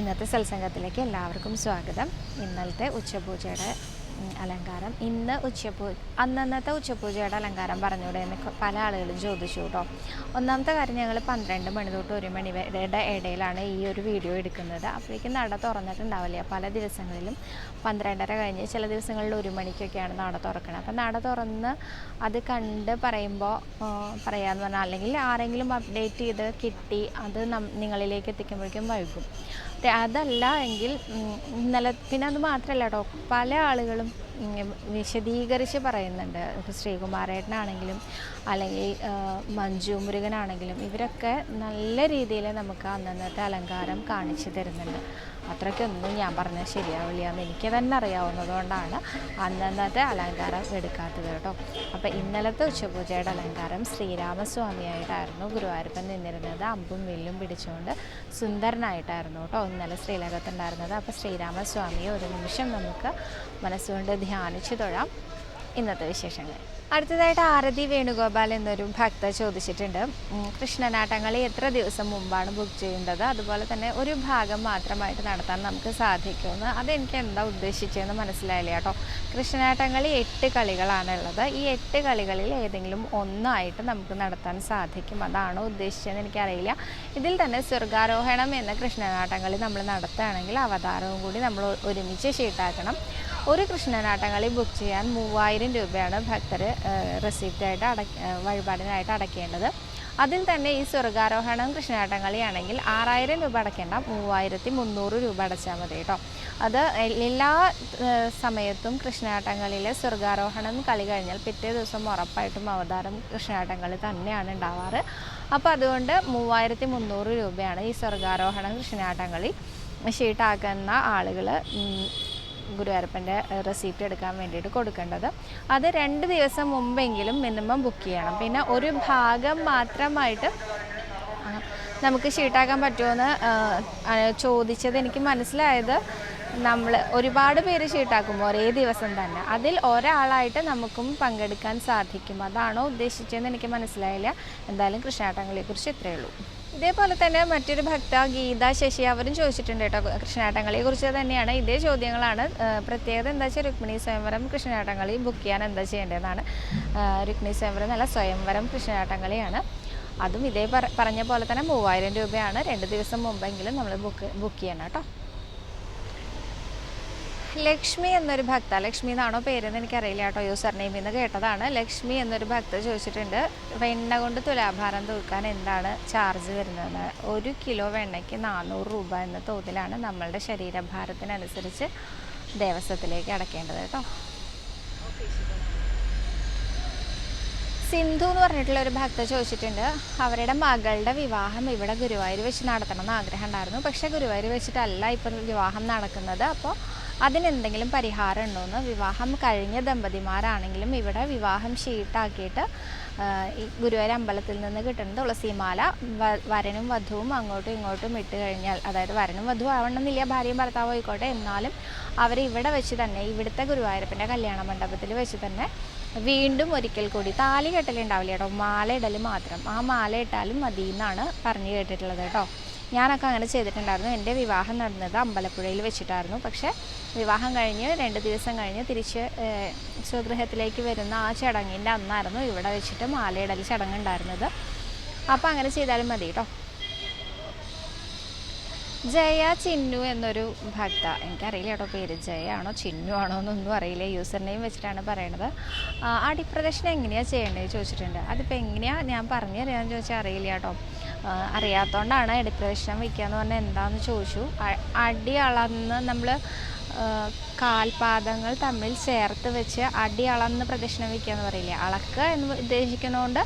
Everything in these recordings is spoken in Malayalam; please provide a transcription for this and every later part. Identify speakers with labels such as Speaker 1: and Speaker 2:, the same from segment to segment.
Speaker 1: ഇന്നത്തെ സത്സംഗത്തിലേക്ക് എല്ലാവർക്കും സ്വാഗതം. ഇന്നലത്തെ ഉച്ചപൂജയുടെ അലങ്കാരം. ഇന്ന് ഉച്ചപൂ അന്നന്നത്തെ ഉച്ചപൂജയുടെ അലങ്കാരം പറഞ്ഞൂടെ എന്ന് പല ആളുകളും ചോദിച്ചു കേട്ടോ. ഒന്നാമത്തെ കാര്യം ഞങ്ങൾ പന്ത്രണ്ട് മണി തൊട്ട് ഒരു മണി വരെയുടെ ഇടയിലാണ് ഈ ഒരു വീഡിയോ എടുക്കുന്നത്. അപ്പോഴേക്കും നട തുറന്നിട്ടുണ്ടാവില്ല? പല ദിവസങ്ങളിലും പന്ത്രണ്ടര കഴിഞ്ഞ് ചില ദിവസങ്ങളിൽ ഒരു മണിക്കൊക്കെയാണ് നട തുറക്കുന്നത് അപ്പം നട തുറന്ന് അത് കണ്ട് പറയുമ്പോൾ പറയാമെന്ന് പറഞ്ഞാൽ അല്ലെങ്കിൽ ആരെങ്കിലും അപ്ഡേറ്റ് ചെയ്ത് കിട്ടി അത് നിങ്ങളിലേക്ക് എത്തിക്കുമ്പോഴേക്കും വൈകും. അതല്ല എങ്കിൽ ഇന്നലെ പിന്നെ അത് മാത്രമല്ല കേട്ടോ. പല ആളുകളും വിശദീകരിച്ച് പറയുന്നുണ്ട്. ശ്രീകുമാരേട്ടനാണെങ്കിലും അല്ലെങ്കിൽ മഞ്ജു മുരുകനാണെങ്കിലും ഇവരൊക്കെ നല്ല രീതിയിൽ നമുക്ക് അന്നന്നത്തെ അലങ്കാരം കാണിച്ചു തരുന്നുണ്ട്. അത്രയ്ക്കൊന്നും ഞാൻ പറഞ്ഞാൽ ശരിയാവില്ല എന്ന് എനിക്ക് തന്നെ അറിയാവുന്നതുകൊണ്ടാണ് അന്നന്നത്തെ അലങ്കാരം എടുക്കാത്തത് കേട്ടോ. അപ്പോൾ ഇന്നലത്തെ ഉച്ചപൂജയുടെ അലങ്കാരം ശ്രീരാമസ്വാമിയായിട്ടായിരുന്നു. ഗുരുവായൂരപ്പൻ നിന്നിരുന്നത് അമ്പും വില്ലും പിടിച്ചുകൊണ്ട് സുന്ദരനായിട്ടായിരുന്നു കേട്ടോ ഇന്നലെ ശ്രീലകത്തുണ്ടായിരുന്നത് അപ്പോൾ ശ്രീരാമസ്വാമിയെ ഒരു നിമിഷം നമുക്ക് മനസ്സുകൊണ്ട് ധ്യാനിച്ചു തൊഴാം ഇന്നത്തെ വിശേഷങ്ങൾ. അടുത്തതായിട്ട് ആരതി വേണുഗോപാൽ എന്നൊരു ഭക്ത ചോദിച്ചിട്ടുണ്ട്. കൃഷ്ണനാട്ടങ്ങൾ എത്ര ദിവസം മുമ്പാണ് ബുക്ക് ചെയ്യേണ്ടത്? അതുപോലെ തന്നെ ഒരു ഭാഗം മാത്രമായിട്ട് നടത്താൻ നമുക്ക് സാധിക്കുമെന്ന്. അതെനിക്ക് എന്താ ഉദ്ദേശിച്ചതെന്ന് മനസ്സിലായില്ല കേട്ടോ. കൃഷ്ണനാട്ടങ്ങളി എട്ട് കളികളാണ് ഉള്ളത് ഈ എട്ട് കളികളിൽ ഏതെങ്കിലും ഒന്നായിട്ട് നമുക്ക് നടത്താൻ സാധിക്കും. അതാണോ ഉദ്ദേശിച്ചതെന്ന് എനിക്കറിയില്ല. ഇതിൽ തന്നെ സ്വർഗാരോഹണം എന്ന കൃഷ്ണനാട്ടങ്ങളി നമ്മൾ നടത്തുകയാണെങ്കിൽ അവതാരവും കൂടി നമ്മൾ ഒരുമിച്ച് ഷീട്ടാക്കണം. ഒരു കൃഷ്ണനാട്ടങ്ങളി ബുക്ക് ചെയ്യാൻ മൂവായിരം രൂപയാണ് ഭക്തർ റെസിപ്റ്റായിട്ട് അട വഴിപാടിനായിട്ട് അടയ്ക്കേണ്ടത്. അതിൽ തന്നെ ഈ സ്വർഗാരോഹണം കൃഷ്ണനാട്ടങ്ങളിയാണെങ്കിൽ ആറായിരം രൂപ അടയ്ക്കേണ്ട മൂവായിരത്തി മുന്നൂറ് രൂപ അടച്ചാൽ മതി കേട്ടോ. അത് എല്ലാ സമയത്തും കൃഷ്ണനാട്ടങ്ങളിലെ സ്വർഗാരോഹണം കളി കഴിഞ്ഞാൽ പിറ്റേ ദിവസം ഉറപ്പായിട്ടും അവതാരം കൃഷ്ണനാട്ടങ്ങളിൽ തന്നെയാണ് ഉണ്ടാവാറ്. അപ്പോൾ അതുകൊണ്ട് മൂവായിരത്തി മുന്നൂറ് രൂപയാണ് ഈ സ്വർഗാരോഹണം കൃഷ്ണനാട്ടങ്ങളി ഷീട്ടാക്കുന്ന ആളുകൾ ഗുരുവായൂരപ്പന്റെ റെസിപ്റ്റ് എടുക്കാൻ വേണ്ടിയിട്ട് കൊടുക്കേണ്ടത്. അത് രണ്ട് ദിവസം മുമ്പെങ്കിലും മിനിമം ബുക്ക് ചെയ്യണം. പിന്നെ ഒരു ഭാഗം മാത്രമായിട്ട് നമുക്ക് ഷീട്ടാക്കാൻ പറ്റുമെന്ന് ചോദിച്ചത് എനിക്ക് മനസ്സിലായത് നമ്മൾ ഒരുപാട് പേര് ഷീട്ടാക്കുമ്പോൾ ഒരേ ദിവസം തന്നെ. അതിൽ ഒരാളായിട്ട് നമുക്കും പങ്കെടുക്കാൻ സാധിക്കും. അതാണോ ഉദ്ദേശിച്ചതെന്ന് എനിക്ക് മനസ്സിലായില്ല. എന്തായാലും കൃഷ്ണാട്ടങ്ങളെക്കുറിച്ച് ഇത്രയേ ഉള്ളൂ. ഇതേപോലെ തന്നെ മറ്റൊരു ഭക്ത ഗീത ശശി അവരും ചോദിച്ചിട്ടുണ്ട് കേട്ടോ കൃഷ്ണാട്ടങ്ങളെ കുറിച്ച് തന്നെയാണ്. ഇതേ ചോദ്യങ്ങളാണ്. പ്രത്യേകത എന്താ വെച്ചാൽ രുക്മിണി സ്വയംവരം കൃഷ്ണനാട്ടങ്ങളി ബുക്ക് ചെയ്യാൻ എന്താ ചെയ്യേണ്ടതെന്നാണ്. ആ, രുക്മിണി സ്വയംവരം നല്ല സ്വയംവരം കൃഷ്ണനാട്ടങ്ങളിയാണ് അതും ഇതേ പറഞ്ഞ പോലെ തന്നെ മൂവായിരം രൂപയാണ്. രണ്ട് ദിവസം മുമ്പെങ്കിലും നമ്മൾ ബുക്ക് ബുക്ക് ചെയ്യണം കേട്ടോ. ലക്ഷ്മി എന്നൊരു ഭക്ത. ലക്ഷ്മി എന്നാണോ പേരെന്ന് എനിക്കറിയില്ല കേട്ടോ. യൂസർ നെയിമിൽ നിന്ന് കേട്ടതാണ്. ലക്ഷ്മി എന്നൊരു ഭക്ത ചോദിച്ചിട്ടുണ്ട്. വെണ്ണ കൊണ്ട് തുലാഭാരം തൂക്കാൻ എന്താണ് ചാർജ് വരുന്നത് ഒരു കിലോ വെണ്ണയ്ക്ക് നാനൂറ് രൂപ എന്ന തോതിലാണ് നമ്മളുടെ ശരീരഭാരത്തിനനുസരിച്ച് ദേവസ്വത്തിലേക്ക് അടക്കേണ്ടത് കേട്ടോ. സിന്ധു എന്ന് പറഞ്ഞിട്ടുള്ള ഒരു ഭക്ത ചോദിച്ചിട്ടുണ്ട്. അവരുടെ മകളുടെ വിവാഹം ഇവിടെ ഗുരുവായൂർ വെച്ച് നടത്തണം എന്ന് ആഗ്രഹം ഉണ്ടായിരുന്നു. പക്ഷേ ഗുരുവായൂർ വെച്ചിട്ടല്ല ഇപ്പം വിവാഹം നടക്കുന്നത്. അപ്പോൾ അതിനെന്തെങ്കിലും പരിഹാരം ഉണ്ടോയെന്ന് വിവാഹം കഴിഞ്ഞ ദമ്പതിമാരാണെങ്കിലും ഇവിടെ വിവാഹം ഷീട്ടാക്കിയിട്ട് ഈ ഗുരുവായൂർ അമ്പലത്തിൽ നിന്ന് കിട്ടുന്ന തുളസിമാല വരനും വധുവും അങ്ങോട്ടും ഇങ്ങോട്ടും ഇട്ട് കഴിഞ്ഞാൽ അതായത് വരനും വധു ആവണമെന്നില്ല ഭാര്യയും ഭർത്താവും ആയിക്കോട്ടെ എന്നാലും അവർ ഇവിടെ വെച്ച് തന്നെ ഇവിടുത്തെ ഗുരുവായൂരപ്പന്റെ കല്യാണ മണ്ഡപത്തിൽ വെച്ച് തന്നെ വീണ്ടും ഒരിക്കൽ കൂടി താലി കെട്ടലുണ്ടാവില്ല കേട്ടോ മാല ഇടൽ മാത്രം. ആ മാല ഇട്ടാലും മതി എന്നാണ് പറഞ്ഞു കേട്ടിട്ടുള്ളത് കേട്ടോ. ഞാനൊക്കെ അങ്ങനെ ചെയ്തിട്ടുണ്ടായിരുന്നു. എന്റെ വിവാഹം നടന്നത് അമ്പലപ്പുഴയിൽ വെച്ചിട്ടായിരുന്നു. പക്ഷേ വിവാഹം കഴിഞ്ഞ് രണ്ട് ദിവസം കഴിഞ്ഞ് തിരിച്ച് സ്വഗൃഹത്തിലേക്ക് വരുന്ന ആ ചടങ്ങിന്റെ അന്നായിരുന്നു ഇവിടെ വെച്ചിട്ട് മാലയിടൽ ചടങ്ങുണ്ടായിരുന്നത്. അപ്പോൾ അങ്ങനെ ചെയ്താലും മതി കേട്ടോ ജയ ചിന്നു എന്നൊരു ഭക്ത. എനിക്കറിയില്ല കേട്ടോ പേര്. ജയ ആണോ ചിന്നു ആണോ എന്നൊന്നും അറിയില്ല. യൂസർ നെയിം വെച്ചിട്ടാണ് പറയണത്. അടിപ്രദക്ഷിണം എങ്ങനെയാണ് ചെയ്യേണ്ടത് ചോദിച്ചിട്ടുണ്ട്. അതിപ്പോൾ എങ്ങനെയാണ് ഞാൻ പറഞ്ഞു തരാമെന്ന് ചോദിച്ചാൽ അറിയില്ല കേട്ടോ. അറിയാത്തതുകൊണ്ടാണ് അടിപ്രദക്ഷിണം വയ്ക്കുക എന്ന് പറഞ്ഞാൽ എന്താണെന്ന് ചോദിച്ചു. അടി അളന്ന് നമ്മൾ കാൽപാദങ്ങൾ തമ്മിൽ ചേർത്ത് വെച്ച് അടി അളന്ന് പ്രദക്ഷിണം വയ്ക്കുക എന്ന് പറയില്ലേ? അളക്കുക എന്ന് ഉദ്ദേശിക്കുന്നതുകൊണ്ട്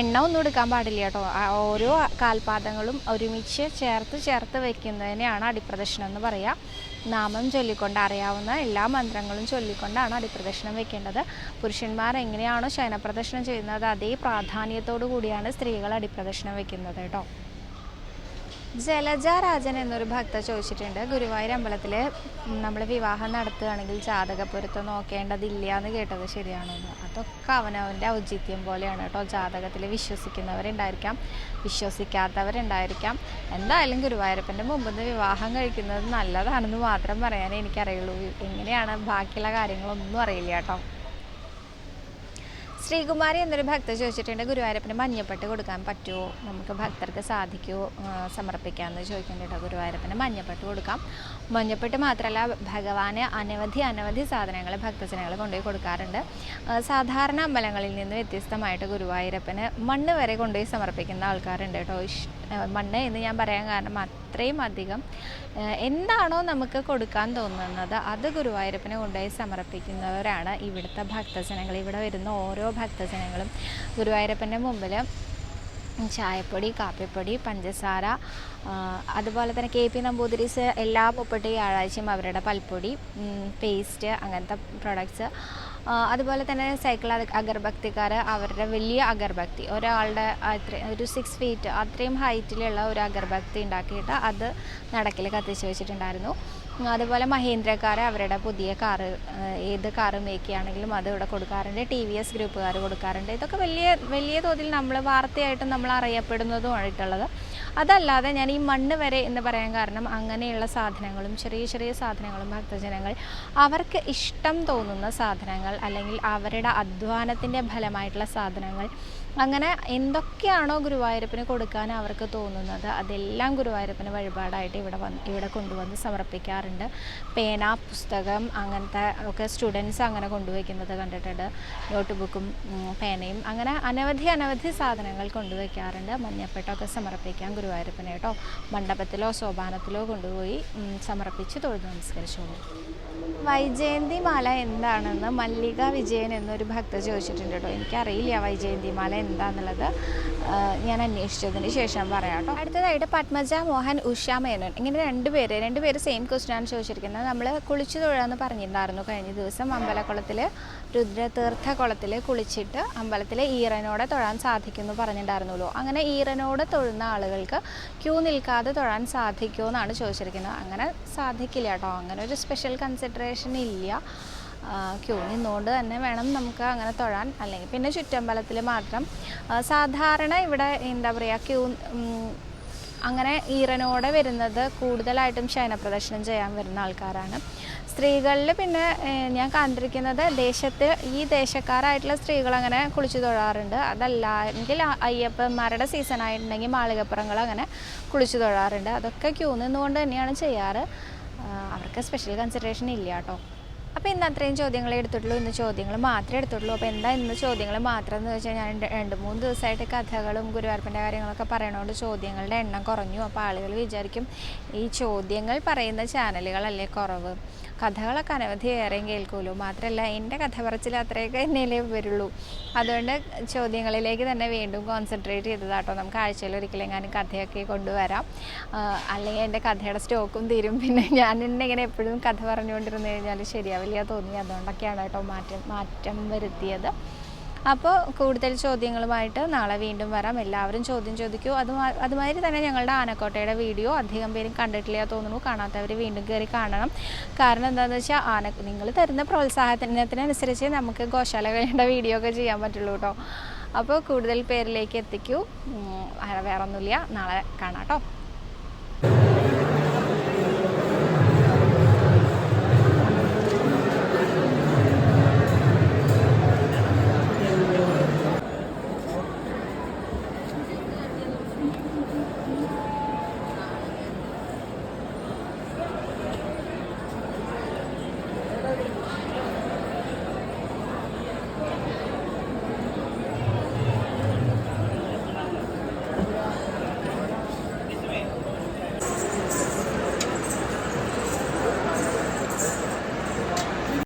Speaker 1: എണ്ണ ഒന്നും എടുക്കാൻ പാടില്ല കേട്ടോ. ഓരോ കാൽപാദങ്ങളും ഒരുമിച്ച് ചേർത്ത് ചേർത്ത് വയ്ക്കുന്നതിനെയാണ് അടിപ്രദക്ഷിണം എന്ന് പറയുക നാമം ചൊല്ലിക്കൊണ്ട് അറിയാവുന്ന എല്ലാ മന്ത്രങ്ങളും ചൊല്ലിക്കൊണ്ടാണ് അടിപ്രദക്ഷിണം വെക്കേണ്ടത്. പുരുഷന്മാർ എങ്ങനെയാണോ ശയനപ്രദക്ഷിണം ചെയ്യുന്നത് അതേ പ്രാധാന്യത്തോടു കൂടിയാണ് സ്ത്രീകൾ അടിപ്രദക്ഷിണം വെക്കുന്നത് കേട്ടോ. ജലജ രാജൻ എന്നൊരു ഭക്ത ചോദിച്ചിട്ടുണ്ട്. ഗുരുവായൂർ അമ്പലത്തിൽ നമ്മൾ വിവാഹം നടത്തുകയാണെങ്കിൽ ജാതക പൊരുത്തം നോക്കേണ്ടതില്ല എന്ന് കേട്ടത് ശരിയാണോ എന്ന്. അതൊക്കെ അവനവന്റെ ഔചിത്യം പോലെയാണ് കേട്ടോ. ജാതകത്തിൽ വിശ്വസിക്കുന്നവരുണ്ടായിരിക്കാം. വിശ്വസിക്കാത്തവരുണ്ടായിരിക്കാം. എന്തായാലും ഗുരുവായൂരപ്പന്റെ മുമ്പ് നിന്ന് വിവാഹം കഴിക്കുന്നത് നല്ലതാണെന്ന് മാത്രം പറയാനേ എനിക്കറിയുള്ളൂ. എങ്ങനെയാണ് ബാക്കിയുള്ള കാര്യങ്ങളൊന്നും അറിയില്ല കേട്ടോ. ശ്രീകുമാരി എന്നൊരു ഭക്ത ചോദിച്ചിട്ടുണ്ട് ഗുരുവായൂരപ്പന് മഞ്ഞപ്പെട്ട് കൊടുക്കാൻ പറ്റുമോ നമുക്ക് ഭക്തർക്ക് സാധിക്കുമോ സമർപ്പിക്കാമെന്ന് ചോദിക്കുന്നുണ്ട് ഗുരുവായൂരപ്പന് മഞ്ഞപ്പെട്ട് കൊടുക്കാം. മഞ്ഞപ്പെട്ട് മാത്രമല്ല ഭഗവാന് അനവധി അനവധി സാധനങ്ങൾ ഭക്തജനങ്ങൾ കൊണ്ടുപോയി കൊടുക്കാറുണ്ട്. സാധാരണ അമ്പലങ്ങളിൽ നിന്ന് വ്യത്യസ്തമായിട്ട് ഗുരുവായൂരപ്പന് മണ്ണ് വരെ കൊണ്ടുപോയി സമർപ്പിക്കുന്ന ആൾക്കാരുണ്ട് കേട്ടോ. ഇഷ് മണ്ണ് എന്ന് ഞാൻ പറയാൻ കാരണം അത്രയും അധികം. എന്താണോ നമുക്ക് കൊടുക്കാൻ തോന്നുന്നത് അത് ഗുരുവായൂരപ്പന് കൊണ്ടുപോയി സമർപ്പിക്കുന്നവരാണ് ഇവിടുത്തെ ഭക്തജനങ്ങൾ ഇവിടെ വരുന്ന ഓരോ ഭക്തജനങ്ങളും ഗുരുവായൂരപ്പന്റെ മുമ്പിൽ ചായപ്പൊടി കാപ്പിപ്പൊടി പഞ്ചസാര അതുപോലെ തന്നെ കെ പി നമ്പൂതിരീസ് എല്ലാ മുപ്പട്ട് വ്യാഴാഴ്ചയും അവരുടെ പൽപ്പൊടി പേസ്റ്റ് അങ്ങനത്തെ പ്രൊഡക്ട്സ് അതുപോലെ തന്നെ സൈക്കിൾ അഗർഭക്തിക്കാർ അവരുടെ വലിയ അഗർഭക്തി. ഒരാളുടെ അത്ര ഒരു സിക്സ് ഫീറ്റ് അത്രയും ഹൈറ്റിലുള്ള ഒരു അഗർഭക്തി ഉണ്ടാക്കിയിട്ട് അത് നടക്കിൽ കത്തിച്ച് വെച്ചിട്ടുണ്ടായിരുന്നു. അതുപോലെ മഹീന്ദ്രക്കാർ അവരുടെ പുതിയ കാറ് ഏത് കാറ് മേക്ക് ചെയ്യുകയാണെങ്കിലും അത് ഇവിടെ കൊടുക്കാറുണ്ട്. ടി വി എസ് ഗ്രൂപ്പുകാർ കൊടുക്കാറുണ്ട്. ഇതൊക്കെ വലിയ വലിയ തോതിൽ നമ്മൾ വാർത്തയായിട്ടും നമ്മൾ അറിയപ്പെടുന്നതുമായിട്ടുള്ളത് അതല്ലാതെ ഞാൻ ഈ മണ്ണ് വരെ എന്ന് പറയാൻ കാരണം അങ്ങനെയുള്ള സാധനങ്ങളും ചെറിയ ചെറിയ സാധനങ്ങളും ഭക്തജനങ്ങൾ അവർക്ക് ഇഷ്ടം തോന്നുന്ന സാധനങ്ങൾ അല്ലെങ്കിൽ അവരുടെ അധ്വാനത്തിന്റെ ഫലമായിട്ടുള്ള സാധനങ്ങൾ അങ്ങനെ എന്തൊക്കെയാണോ ഗുരുവായൂരപ്പന് കൊടുക്കാൻ അവർക്ക് തോന്നുന്നത് അതെല്ലാം ഗുരുവായൂരപ്പന് വഴിപാടായിട്ട് ഇവിടെ വന്ന് ഇവിടെ കൊണ്ടുവന്ന് സമർപ്പിക്കാറുണ്ട്. പേന പുസ്തകം അങ്ങനത്തെ ഒക്കെ സ്റ്റുഡൻസ് അങ്ങനെ കൊണ്ടുവയ്ക്കുന്നത് കണ്ടിട്ടുണ്ട്. നോട്ട് ബുക്കും പേനയും അങ്ങനെ അനവധി അനവധി സാധനങ്ങൾ കൊണ്ടുവയ്ക്കാറുണ്ട്. മഞ്ഞപ്പെട്ടൊക്കെ സമർപ്പിക്കാം ഗുരുവായൂരപ്പനെ കേട്ടോ മണ്ഡപത്തിലോ സോപാനത്തിലോ കൊണ്ടുപോയി സമർപ്പിച്ച് തൊഴുത് നമസ്കരിച്ചോളൂ വൈജയന്തി മാല എന്താണെന്ന് മല്ലിക വിജയൻ എന്നൊരു ഭക്ത ചോദിച്ചിട്ടുണ്ട് കേട്ടോ. എനിക്കറിയില്ല വൈജയന്തി മാല എന്താണെന്നുള്ളത് ഞാൻ അന്വേഷിച്ചതിന് ശേഷം പറയാം കേട്ടോ. അടുത്തതായിട്ട് പത്മജ മോഹൻ ഉഷ മേനോൻ. ഇങ്ങനെ രണ്ട് പേര് രണ്ട് പേര് സെയിം ക്വസ്റ്റ്യൻ ആണ് ചോദിച്ചിരിക്കുന്നത്. നമ്മൾ കുളിച്ചു തൊഴാന്ന് പറഞ്ഞിട്ടുണ്ടായിരുന്നു കഴിഞ്ഞ ദിവസം അമ്പലക്കുളത്തിൽ രുദ്രതീർത്ഥ കുളത്തിൽ കുളിച്ചിട്ട് അമ്പലത്തിലെ ഈറനോടെ തൊഴാൻ സാധിക്കുമെന്ന് പറഞ്ഞിട്ടുണ്ടായിരുന്നല്ലോ. അങ്ങനെ ഈറനോടെ തൊഴുന്ന ആളുകൾക്ക് ക്യൂ നിൽക്കാതെ തൊഴാൻ സാധിക്കുമോ എന്നാണ് ചോദിച്ചിരിക്കുന്നത്. അങ്ങനെ സാധിക്കില്ല കേട്ടോ. അങ്ങനെ ഒരു സ്പെഷ്യൽ കൺസിഡറേഷൻ ഇല്ല. ക്യൂ നിന്നുകൊണ്ട് തന്നെ വേണം നമുക്ക് അങ്ങനെ തൊഴാൻ. അല്ലെങ്കിൽ പിന്നെ ചുറ്റമ്പലത്തിൽ മാത്രം. സാധാരണ ഇവിടെ എന്താ പറയുക ക്യൂ അങ്ങനെ ഈറനോടെ വരുന്നത് കൂടുതലായിട്ടും ശയനപ്രദർശനം ചെയ്യാൻ വരുന്ന ആൾക്കാരാണ്. സ്ത്രീകളിൽ പിന്നെ ഞാൻ കണ്ടിരിക്കുന്നത് ദേശത്ത് ഈ ദേശക്കാരായിട്ടുള്ള സ്ത്രീകൾ അങ്ങനെ കുളിച്ചു തൊഴാറുണ്ട്. അതല്ലെങ്കിൽ അയ്യപ്പന്മാരുടെ സീസൺ ആയിട്ടുണ്ടെങ്കിൽ മാളികപ്പുറങ്ങൾ അങ്ങനെ കുളിച്ചു തൊഴാറുണ്ട്. അതൊക്കെ ക്യൂ നിന്നുകൊണ്ട് തന്നെയാണ് ചെയ്യാറ്. അവർക്ക് സ്പെഷ്യൽ കൺസിഡറേഷൻ ഇല്ല കേട്ടോ. അപ്പോൾ ഇന്ന് അത്രയും ചോദ്യങ്ങളെ എടുത്തിട്ടുള്ളൂ. ഇന്ന് ചോദ്യങ്ങൾ മാത്രമേ എടുത്തിട്ടുള്ളൂ. അപ്പോൾ എന്താ ഇന്ന് ചോദ്യങ്ങൾ മാത്രം എന്ന് വെച്ചാൽ ഞാൻ രണ്ട് മൂന്ന് ദിവസമായിട്ട് കഥകളും ഗുരുവായൂരപ്പന്റെ കാര്യങ്ങളൊക്കെ പറയണോണ്ട് ചോദ്യങ്ങളുടെ എണ്ണം കുറഞ്ഞു. അപ്പോൾ ആളുകൾ വിചാരിക്കും ഈ ചോദ്യങ്ങൾ പറയുന്ന ചാനലുകളല്ലേ കുറവ്. കഥകളൊക്കെ അനവധി ഏറെയും കേൾക്കുമല്ലോ മാത്രമല്ല എന്റെ കഥ പറച്ചിൽ അത്രയൊക്കെ എന്നേലേ വരുള്ളൂ. അതുകൊണ്ട് ചോദ്യങ്ങളിലേക്ക് തന്നെ വീണ്ടും കോൺസെൻട്രേറ്റ് ചെയ്തതാട്ടോ. നമുക്ക് ആഴ്ചയിൽ ഒരിക്കലും ഞാൻ കഥയൊക്കെ കൊണ്ടുവരാം. അല്ലെങ്കിൽ എന്റെ കഥയുടെ സ്റ്റോക്കും തീരും. പിന്നെ ഞാൻ തന്നെ ഇങ്ങനെ എപ്പോഴും കഥ പറഞ്ഞുകൊണ്ടിരുന്നു കഴിഞ്ഞാൽ ശരിയാവില്ല. തോന്നി. അതുകൊണ്ടൊക്കെയാണ് കേട്ടോ മാറ്റം മാറ്റം വരുത്തിയത്. അപ്പോൾ കൂടുതൽ ചോദ്യങ്ങളുമായിട്ട് നാളെ വീണ്ടും വരാം. എല്ലാവരും ചോദ്യം ചോദിക്കൂ. അത് അതുമാതിരി തന്നെ ഞങ്ങളുടെ ആനക്കോട്ടയുടെ വീഡിയോ അധികം പേരും കണ്ടിട്ടില്ല തോന്നുന്നു. കാണാത്തവർ വീണ്ടും കയറി കാണണം. കാരണം എന്താണെന്ന് വെച്ചാൽ ആന നിങ്ങൾ തരുന്ന പ്രോത്സാഹനത്തിനനുസരിച്ച് നമുക്ക് ഗോശാലകളുടെ വീഡിയോ ഒക്കെ ചെയ്യാൻ പറ്റുള്ളൂ കേട്ടോ. അപ്പോൾ കൂടുതൽ പേരിലേക്ക് എത്തിക്കൂ. ഉം, വേറെ ഒന്നുമില്ല നാളെ കാണാം കേട്ടോ.